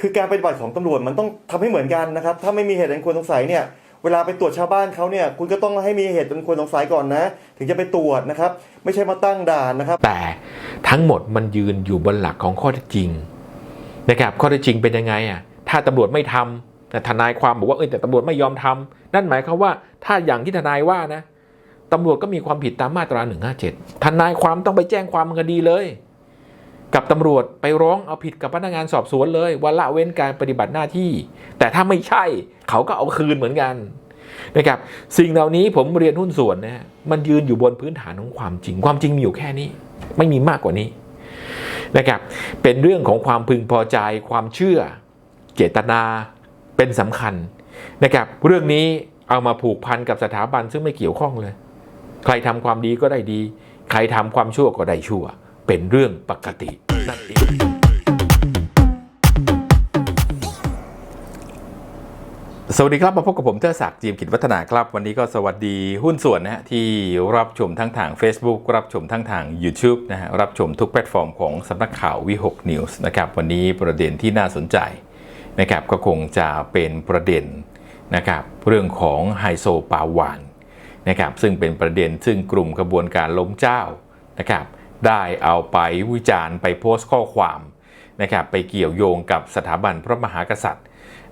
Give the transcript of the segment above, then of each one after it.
คือการปฏิบัติของตำรวจมันต้องทำให้เหมือนกันนะครับ ถ้าไม่มีเหตุอันควรสงสัยเนี่ยเวลาไปตรวจชาวบ้านเขาเนี่ย คุณก็ต้องให้มีเหตุอันควรสงสัยก่อนนะ ถึงจะไปตรวจนะครับ ไม่ใช่มาตั้งด่านนะครับ แต่ทั้งหมดมันยืนอยู่บนหลักของข้อเท็จจริงนะครับข้อเท็จจริงเป็นยังไงอะถ้าตำรวจไม่ทำแต่ทนายความบอกว่าเออแต่ตำรวจไม่ยอมทำนั่นหมายความว่าถ้าอย่างที่ทนายว่านะตำรวจก็มีความผิดตามมาตรา 157 ทนายความต้องไปแจ้งความคดีเลย กับตำรวจไปร้องเอาผิดกับพนักงานสอบสวนเลยว่าละเว้นการปฏิบัติหน้าที่ แต่ถ้าไม่ใช่เขาก็เอาคืนเหมือนกันนะครับสิ่งเหล่านี้ผมเรียนหุ้นส่วนนะมันยืนอยู่บนพื้นฐานของความจริง ความจริงมีอยู่แค่นี้ ไม่มีมากกว่านี้นะครับเป็นเรื่องของความพึงพอใจ ความเชื่อ เจตนาเป็นสำคัญนะครับเรื่องนี้เอามาผูกพันกับสถาบันซึ่งไม่เกี่ยวข้องเลย ใครทำความดีก็ได้ดี ใครทำความชั่วก็ได้ชั่ว เป็นเรื่องปกตินั่นเองสวัสดีครับ มาพบกับผมเทอศักดิ์จีมกิจวัฒนาครับ วันนี้ก็สวัสดีหุ้นส่วนนะฮะที่รับชมทั้งทาง Facebook รับชมทั้งทาง YouTube นะฮะรับชมทุกแพลตฟอร์มของสำนักข่าววิหกนิวส์นะครับวันนี้ประเด็นที่น่าสนใจนะครับก็คงจะเป็นประเด็นนะครับเรื่องของไฮโซปาวานนะครับซึ่งเป็นประเด็นซึ่งกลุ่มกระบวนการล้มเจ้านะครับ ได้เอาไปวิจารณ์ไปโพสต์ข้อความนะครับไปเกี่ยวโยงกับสถาบันพระมหากษัตริย์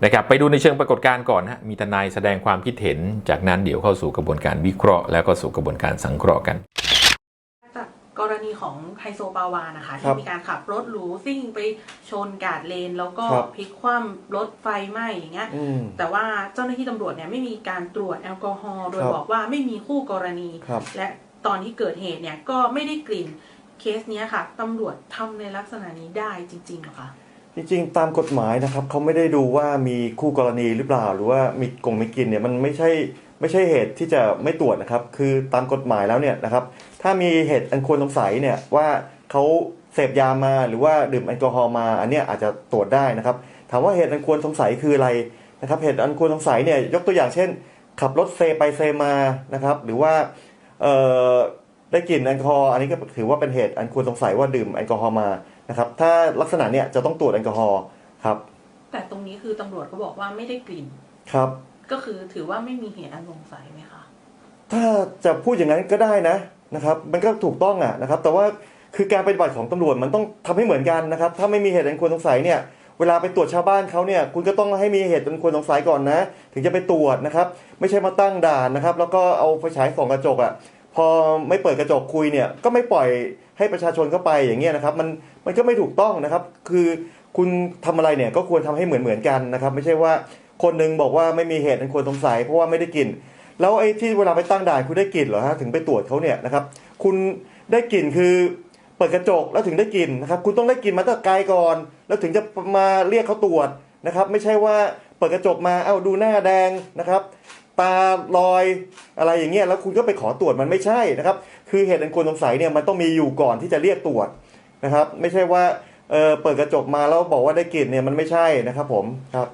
นะครับไปดูในเชิงปรากฏการณ์ก่อนนะมีทนายแสดงความคิดเห็น จากนั้นเดี๋ยวเข้าสู่กระบวนการวิเคราะห์ แล้วก็สู่กระบวนการสังเคราะห์กันจากกรณีของไฮโซปาวานะคะครัที่บมีการขับรถหรูซิ่งไปชนกาดเลน แล้วก็ครับพลิกคว่ำรถไฟไหม้อย่างเงี้ยอืมแต่ว่าเจ้าหน้าที่ตำรวจเนี่ยไม่มีการตรวจแอลกอฮอล์โดยครับบอกว่าไม่มีคู่กรณีครับและตอนที่เกิดเหตุเนี่ยก็ไม่ได้กลิ่น เคสเนี้ยค่ะตำรวจทำในลักษณะนี้ได้จริงๆเหรอคะจริงๆตามกฎหมายนะครับเขาไม่ได้ดูว่ามีคู่กรณีหรือเปล่า หรือว่ามีกงไม่กินเนี่ยมันไม่ใช่ไม่ใช่เหตุที่จะไม่ตรวจนะครับ คือตามกฎหมายแล้วเนี่ยนะครับ ถ้ามีเหตุอันควรสงสัยเนี่ยว่าเขาเสพยามาหรือว่าดื่มแอลกอฮอล์มาอันเนี้ยอาจจะตรวจได้นะครับ ถามว่าเหตุอันควรสงสัยคืออะไรนะครับ เหตุอันควรสงสัยเนี่ยยกตัวอย่างเช่น ขับรถเซไปเซมานะครับ หรือว่าเอ่อ ได้กลิ่นแอลกอฮอล์อันนี้ก็ถือว่าเป็นเหตุอันควรสงสัยว่าดื่มแอลกอฮอล์มานะครับถ้าลักษณะเนี่ยจะต้องตรวจแอลกอฮอล์ครับแต่ตรงนี้คือตำรวจก็บอกว่าไม่ได้กลิ่นครับ ก็คือถือว่าไม่มีเหตุอันสงสัยไหมคะถ้าจะพูดอย่างนั้นก็ได้นะนะครับมันก็ถูกต้องอะนะครับ แต่ว่าคือการปฏิบัติของตำรวจมันต้องทำให้เหมือนกันนะครับ ถ้าไม่มีเหตุอันควรสงสัยเนี่ยเวลาไปตรวจชาวบ้านเขาเนี่ยคุณก็ต้องให้มีเหตุอันควรสงสัยก่อนนะ ถึงจะไปตรวจนะครับ ไม่ใช่มาตั้งด่านนะครับ แล้วก็เอาไฟฉายส่องกระจกอะ พอไม่เปิดกระจกคุยเนี่ยก็ไม่ปล่อยให้ประชาชนเข้าไปอย่างเงี้ยนะครับมันมันก็ไม่ถูกต้องนะครับ คือคุณทำอะไรเนี่ยก็ควรทำให้เหมือนเหมือนกันนะครับ ไม่ใช่ว่าคนหนึงบอกว่าไม่มีเหตุอันควรสงสัยเพราะว่าไม่ได้กลิ่น แล้วไอ้ที่เวลาไปตั้งด่านคุณได้กลิ่นเหรอฮะถึงไปตรวจเขาเนี่ยนะครับ คุณได้กลิ่นคือเปิดกระจกแล้วถึงได้กลิ่นนะครับ คุณต้องได้กลิ่นมาตั้งไกลก่อน แล้วถึงจะมาเรียกเขาตรวจนะครับ ไม่ใช่ว่าเปิดกระจกมาเอ้าดูหน้าแดงนะครับ ตาลอยอะไรอย่างเงี้ยแล้วคุณก็ไปขอตรวจมันไม่ใช่นะครับ คือเหตุอันควรสงสัยเนี่ยมันต้องมีอยู่ก่อนที่จะเรียกตรวจนะครับ ไม่ใช่ว่าเออเปิดกระจกมาแล้วบอกว่าได้กลิ่นเนี่ยมันไม่ใช่นะครับผมครับ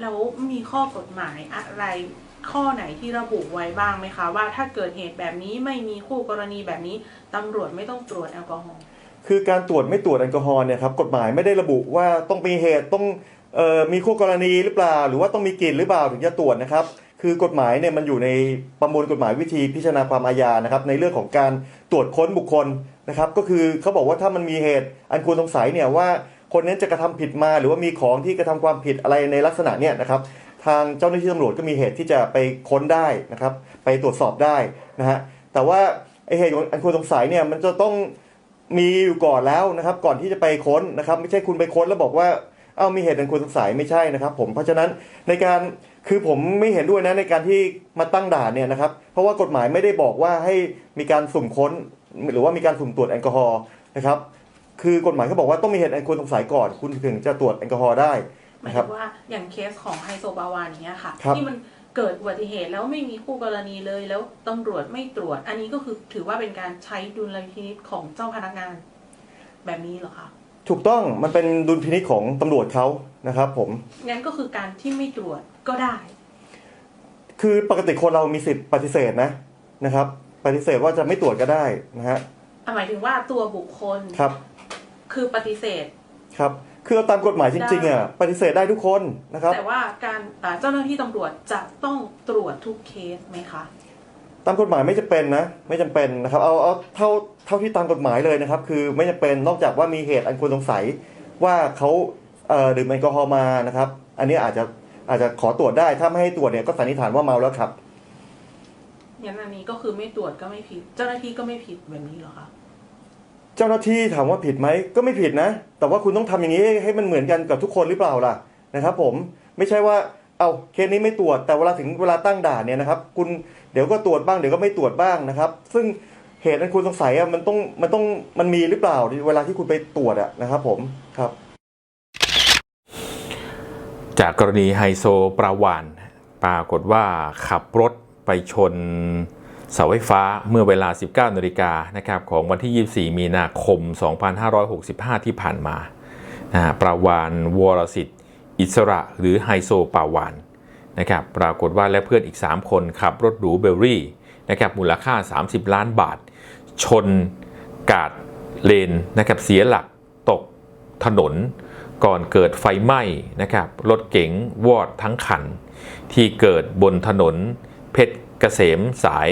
แล้วมีข้อกฎหมายอะไรข้อไหนที่ระบุไว้บ้างไหมคะว่าถ้าเกิดเหตุแบบนี้ไม่มีคู่กรณีแบบนี้ตำรวจไม่ต้องตรวจแอลกอฮอล์คือการตรวจไม่ตรวจแอลกอฮอล์เนี่ยครับกฎหมายไม่ได้ระบุว่าต้องมีเหตุต้องเอ่อมีคู่กรณีหรือเปล่า หรือว่าต้องมีกลิ่นหรือเปล่าถึงจะตรวจนะครับ คือกฎหมายเนี่ยมันอยู่ในประมวลกฎหมายวิธีพิจารณาความอาญานะครับในเรื่องของการตรวจค้นบุคคลนะครับ ก็คือเขาบอกว่าถ้ามันมีเหตุอันควรสงสัยเนี่ยว่าคนนั้นจะกระทำผิดมาหรือว่ามีของที่กระทำความผิดอะไรในลักษณะเนี่ยนะครับ ทางเจ้าหน้าที่ตำรวจก็มีเหตุที่จะไปค้นได้นะครับ ไปตรวจสอบได้นะฮะแต่ว่าไอเหตุอันควรสงสัยเนี่ยมันจะต้องมีอยู่ก่อนแล้วนะครับ ก่อนที่จะไปค้นนะครับ ไม่ใช่คุณไปค้นแล้วบอกว่า เอ้ามีเหตุอันควรสงสัยไม่ใช่นะครับ ผมเพราะฉะนั้นในการ คือผมไม่เห็นด้วยนะในการที่มาตั้งด่านเนี่ยนะครับ เพราะว่ากฎหมายไม่ได้บอกว่าให้มีการสุ่มค้น หรือว่ามีการสุ่มตรวจแอลกอฮอล์นะครับ คือกฎหมายเขาบอกว่าต้องมีเหตุอันควรสงสัยก่อน คุณถึงจะตรวจแอลกอฮอล์ได้หมายนะครัถึบงว่าอย่างเคสของไฮโซบาวานอย่างเงี้ยค่ะครับที่มันเกิดอุบัติเหตุแล้วไม่มีคู่กรณีเลยแล้วตำรวจไม่ตรวจ อันนี้ก็คือถือว่าเป็นการใช้ดุลพินิจของเจ้าพนักงาน แบบนี้เหรอคะถูกต้องมันเป็นดุลพินิจของตำรวจเขา นะครับผมงั้นก็คือการที่ไม่ตรวจก็ได้ คือปกติคนเรามีสิทธิ์ปฏิเสธนะนะครับ ปฏิเสธว่าจะไม่ตรวจก็ได้นะฮะหมายถึงว่าตัวบุคคลครับ คือปฏิเสธครับคือเอาตามกฎหมายจริงๆอะปฏิเสธได้ทุกคนนะครับ แต่ว่าการอ่าเจ้าหน้าที่ตำรวจจะต้องตรวจทุกเคสไหมคะตามกฎหมายไม่จำเป็นนะ ไม่จำเป็นนะครับเอาเอาเท่าเท่าที่ตามกฎหมายเลยนะครับ คือไม่จำเป็นนอกจากว่ามีเหตุอันควรสงสัยว่าเขาเอ่อ ดื่มแอลกอฮอล์มานะครับ อันนี้อาจจะอาจจะขอตรวจได้ถ้าไม่ให้ตรวจเนี่ยก็สันนิษฐานว่าเมาแล้วครับอย่างอันนี้ก็คือไม่ตรวจก็ไม่ผิด เจ้าหน้าที่ก็ไม่ผิดแบบนี้เหรอคะเจ้าหน้าที่ถามว่าผิดไหมก็ไม่ผิดนะ แต่ว่าคุณต้องทำอย่างนี้ให้ให้มันเหมือนกันกับทุกคนหรือเปล่าล่ะนะครับ ผมไม่ใช่ว่าเอาเคสนี้ไม่ตรวจแต่เวลาถึงเวลาตั้งด่านเนี่ยนะครับ คุณเดี๋ยวก็ตรวจบ้างเดี๋ยวก็ไม่ตรวจบ้างนะครับ ซึ่งเหตุอันคุณสงสัยอะมันต้องมันต้องมันมีหรือเปล่าเวลาที่คุณไปตรวจอะนะครับ ผมครับ จากกรณีไฮโซปราวานปรากฏว่าขับรถไปชนเสาไฟฟ้าเมื่อเวลา 19นาฬิกานะครับของวันที่ 24 มีนาคม 2565 ที่ผ่านมานะปราวานวรสิทธิ์ อิสระหรือไฮโซปราวานนะครับปรากฏว่าและเพื่อนอีก 3 คนขับรถหรูเบลลี่นะครับมูลค่า 30 ล้านบาท ชนกาดเลนนะครับเสียหลักตกถนน ก่อนเกิดไฟไหม้นะครับรถเก๋งวอดทั้งคัน ที่เกิดบนถนน เพชรเกษมสาย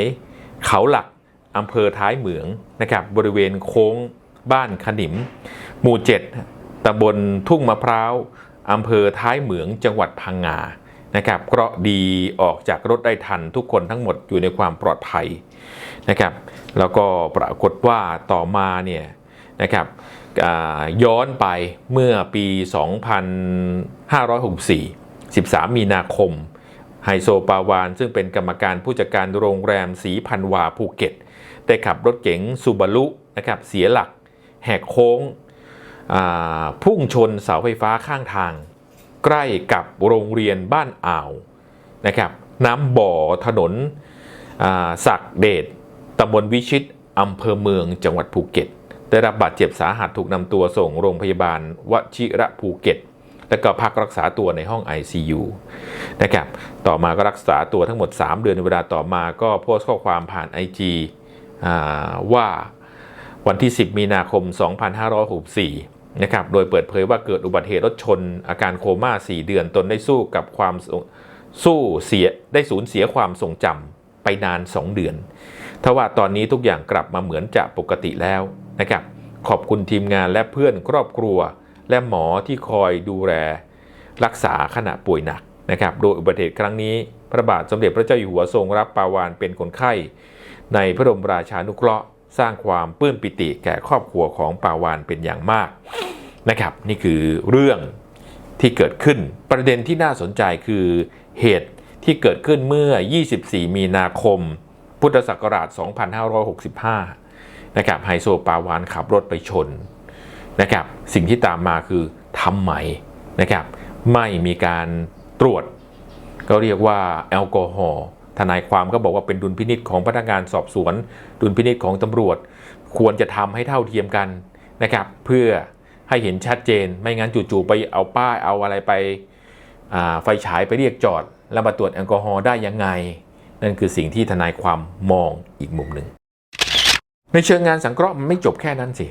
เขาหลักอำเภอท้ายเหมืองนะครับบริเวณโค้งบ้านขนิม หมู่ 7ตำบลทุ่งมะพร้าวอำเภอท้ายเหมืองจังหวัดพังงานะครับเคราะห์ดีออกจากรถได้ทันทุกคนทั้งหมดอยู่ในความปลอดภัยนะครับ แล้วก็ปรากฏว่าต่อมาเนี่ยนะครับ ย้อนไปเมื่อปี 2564 13 มีนาคม ไฮโซปาวาน ซึ่งเป็นกรรมการผู้จัดการโรงแรมสีพันวาภูเก็ต ได้ขับรถเก๋งซูบารุนะครับเสียหลัก แหกโค้งพุ่งชนเสาไฟฟ้าข้างทาง ใกล้กับโรงเรียนบ้านอ่าวนะครับน้ำบ่อถนนอ่าศักเดชตำบลวิชิตอำเภอเมืองจังหวัดภูเก็ต ได้รับบาดเจ็บสาหัสถูกนำตัวส่งโรงพยาบาลวชิระภูเก็ต และก็พักรักษาตัวในห้อง ICU นะครับต่อมาก็รักษาตัวทั้งหมด 3 เดือนในเวลาต่อมาก็โพสต์ข้อความผ่าน IG อ่าว่าวันที่ 10 มีนาคม 2564 นะครับ โดยเปิดเผยว่าเกิดอุบัติเหตุรถชน อาการโคม่า 4 เดือนตนได้สู้กับความสู้เสียได้สูญเสียความทรงจำไปนาน 2 เดือน ทว่าตอนนี้ทุกอย่างกลับมาเหมือนจะปกติแล้ว นะครับ ขอบคุณทีมงานและเพื่อนครอบครัว และหมอที่คอยดูแลรักษาขณะป่วยหนักนะครับ โดยอุบัติเหตุครั้งนี้ พระบาทสมเด็จพระเจ้าอยู่หัวทรงรับปาวานเป็นคนไข้ ในพระบรมราชานุเคราะห์ สร้างความปลื้มปิติแก่ครอบครัวของปาวานเป็นอย่างมากนะครับ นี่คือเรื่องที่เกิดขึ้นประเด็นที่น่าสนใจคือเหตุที่เกิดขึ้นเมื่อ 24 มีนาคม พุทธศักราช 2565 นะครับไฮโซปาวานขับรถไปชนนะครับสิ่งที่ตามมาคือทำไมนะครับไม่มีการตรวจ ก็เรียกว่าแอลกอฮอล์ทนายความก็บอกว่าเป็นดุลพินิษของพนักงานสอบสวน ดุลพินิษของตำรวจ ควรจะทำให้เท่าเทียมกันนะครับเพื่อให้เห็นชัดเจนไม่งั้นจู่ๆไปเอาป้ายเอาอะไรไปไฟฉายไปเรียกจอด แล้วมาตรวจแอลกอฮอล์ได้ยังไง นั่นคือสิ่งที่ทนายความมองอีกมุมหนึ่ง ในเชิงงานสังเคราะห์มันไม่จบแค่นั้นสิ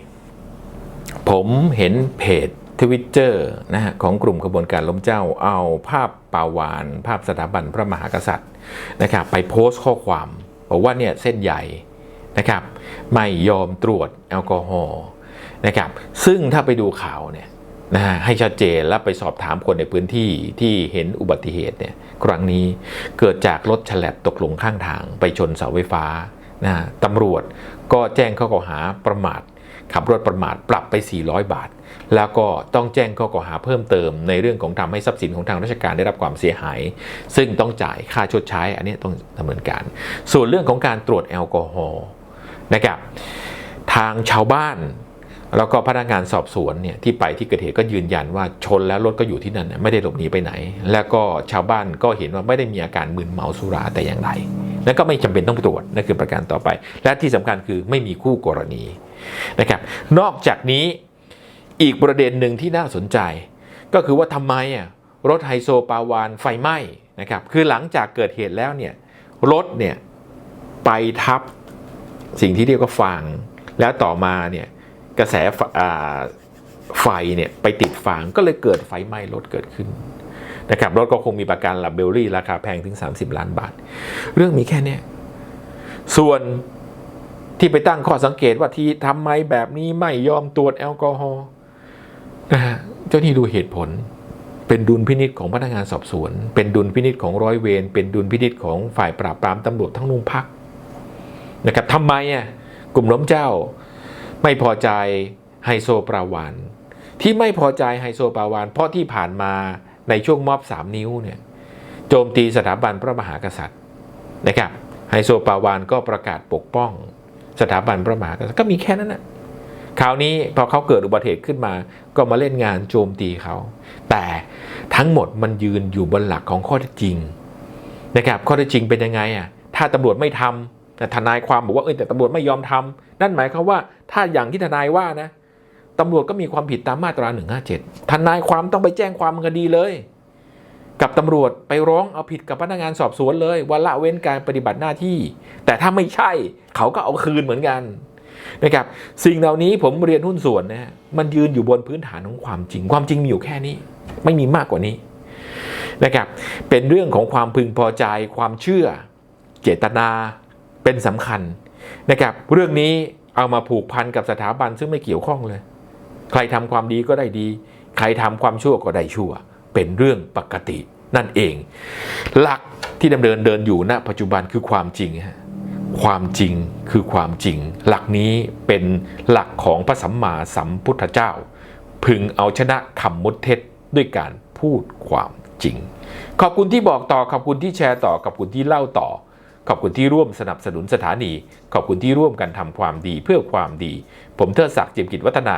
ผมเห็นเพจทวิตเตอร์นะฮะของกลุ่มขบวนการล้มเจ้าเอาภาพปาวาน ภาพสถาบันพระมหากษัตริย์นะครับไปโพสต์ข้อความบอกว่าเนี่ยเส้นใหญ่นะครับไม่ยอมตรวจแอลกอฮอล์นะครับซึ่งถ้าไปดูข่าวเนี่ยนะฮะให้ชัดเจนแล้วไปสอบถามคนในพื้นที่ที่เห็นอุบัติเหตุเนี่ยครั้งนี้เกิดจากรถฉลับตกลงข้างทางไปชนเสาไฟฟ้า นะตำรวจก็แจ้งข้อกล่าวหาประมาท ขับรถประมาทปรับไป 400 บาท แล้วก็ต้องแจ้งข้อกล่าวหาเพิ่มเติม ในเรื่องของทำให้ทรัพย์สินของทางราชการได้รับความเสียหาย ซึ่งต้องจ่ายค่าชดใช้ อันนี้ต้องดำเนินการ ส่วนเรื่องของการตรวจแอลกอฮอล์นะครับทางชาวบ้านแล้วก็พนักงานสอบสวนเนี่ยที่ไปที่เกิดเหตุก็ยืนยันว่าชนแล้วรถก็อยู่ที่นั่นไม่ได้หลบหนีไปไหน แล้วก็ชาวบ้านก็เห็นว่าไม่ได้มีอาการมึนเมาสุราแต่อย่างใด นั่นก็ไม่จำเป็นต้องตรวจนั่นคือประการต่อไป และที่สำคัญคือไม่มีคู่กรณีนะครับ นอกจากนี้อีกประเด็นหนึ่งที่น่าสนใจ ก็คือว่าทำไมอะรถไฮโซปาวานไฟไหม้นะครับ คือหลังจากเกิดเหตุแล้วเนี่ยรถเนี่ยไปทับสิ่งที่เรียกว่าฟางแล้วต่อมาเนี่ยกระแสไฟเนี่ยไปติดฟางก็เลยเกิดไฟไหม้รถเกิดขึ้น นะครับรถก็คงมีประกันหลับเบลลี่ราคาแพงถึง 30 ล้านบาท เรื่องมีแค่นี้ส่วนที่ไปตั้งข้อสังเกตว่าที่ทำไมแบบนี้ไม่ยอมตรวจแอลกอฮอล์นะฮะเจ้าหนี่ดูเหตุผล เป็นดุลพินิษของพนักงานสอบสวน เป็นดุลพินิษของร้อยเวรเป็นดุลพินิษของฝ่ายปราบปรามตำรวจทั้งโรงพักนะครับทำไมอะกลุ่มล้มเจ้าไม่พอใจไฮโซปราวานที่ไม่พอใจไฮโซปราวานเพราะที่ผ่านมา ในช่วงมอบสามนิ้วเนี่ยโจมตีสถาบันพระมหากษัตริย์นะครับไฮโซปาวานก็ประกาศปกป้องสถาบันพระมหากษัตริย์ก็มีแค่นั้นนะคราวนี้พอเขาเกิดอุบัติเหตุขึ้นมา ก็มาเล่นงานโจมตีเขา แต่ทั้งหมดมันยืนอยู่บนหลักของข้อเท็จจริงนะครับข้อเท็จจริงเป็นยังไงอะถ้าตำรวจไม่ทำแต่ทนายความบอกว่าเออแต่ตำรวจไม่ยอมทำนั่นหมายความว่าถ้าอย่างที่ทนายว่านะ ตำรวจก็มีความผิดตามมาตรา 157 ทนายความต้องไปแจ้งความคดีเลย กับตำรวจไปร้องเอาผิดกับพนักงานสอบสวนเลย ว่าละเว้นการปฏิบัติหน้าที่ แต่ถ้าไม่ใช่เขาก็เอาคืนเหมือนกันนะครับ สิ่งเหล่านี้ผมเรียนหุ้นส่วนนะฮะมันยืนอยู่บนพื้นฐานของความจริง ความจริงมีอยู่แค่นี้ ไม่มีมากกว่านี้นะครับ เป็นเรื่องของความพึงพอใจ ความเชื่อ เจตนา เป็นสำคัญนะครับ เรื่องนี้เอามาผูกพันกับสถาบันซึ่งไม่เกี่ยวข้องเลย ใครทำความดีก็ได้ดี ใครทำความชั่วก็ได้ชั่ว เป็นเรื่องปกตินั่นเอง หลักที่ดำเนินเดินอยู่ณปัจจุบันคือความจริงฮะความจริงคือความจริง หลักนี้เป็นหลักของพระสัมมาสัมพุทธเจ้า พึงเอาชนะคำมุดเท็จด้วยการพูดความจริง ขอบคุณที่บอกต่อ ขอบคุณที่แชร์ต่อ ขอบคุณที่เล่าต่อ ขอบคุณที่ร่วมสนับสนุนสถานี ขอบคุณที่ร่วมกันทำความดีเพื่อความดี ผมเทิดศักดิ์เจียมกิจวัฒนา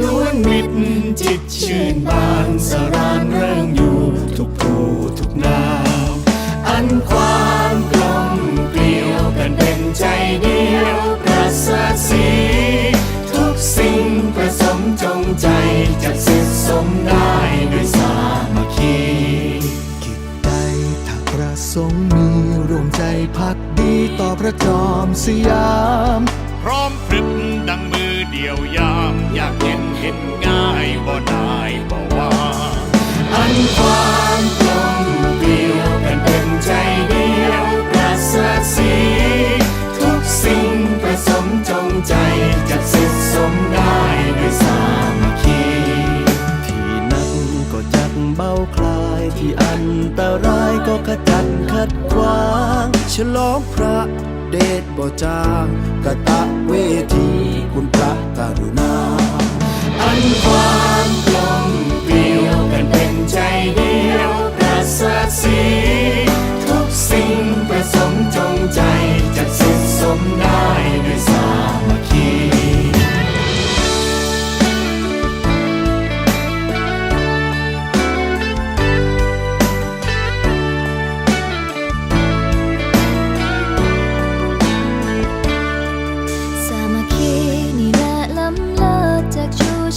ล้วนมิตรจิตชื่นบานสรานเรื่องอยู่ทุกผู้ทุกนามอันความกลมเกลียวกันเป็นใจเดียวประเสริฐสีทุกสิ่งประสมจงใจจะสิทธิสมได้ด้วยสามัคคีกิจใดถ้าประสงค์มีรวมใจพักดีต่อพระจอมสยาม พร้อม เดียวยามอยากเห็นเห็นง่ายบ่ได้บ่ว่าอันความกลมเกลียวกันเป็นใจเดียวประเสริฐสีทุกสิ่งประสมจงใจจะสิทสมได้ด้วยสามัคคีที่นั่งก็จักเบาคลายที่อันตรายก็ขจัดขัดขวางฉลองพระเดชบ่จางกะตะเวที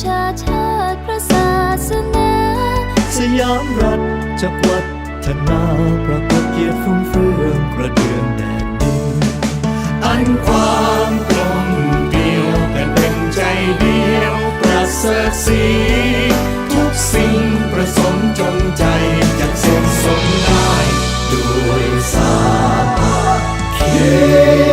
ชาชาติพระศาสนา สยามรัฐจักวัฒนาประกอบเกียรติฟุ้งเฟืองกระเดือนแดนดิน อันความกลมเกลียวกันเป็นใจเดียวประเสริฐสีทุกสิ่งประสมจงใจจะเสร็จสมได้ด้วยสาอง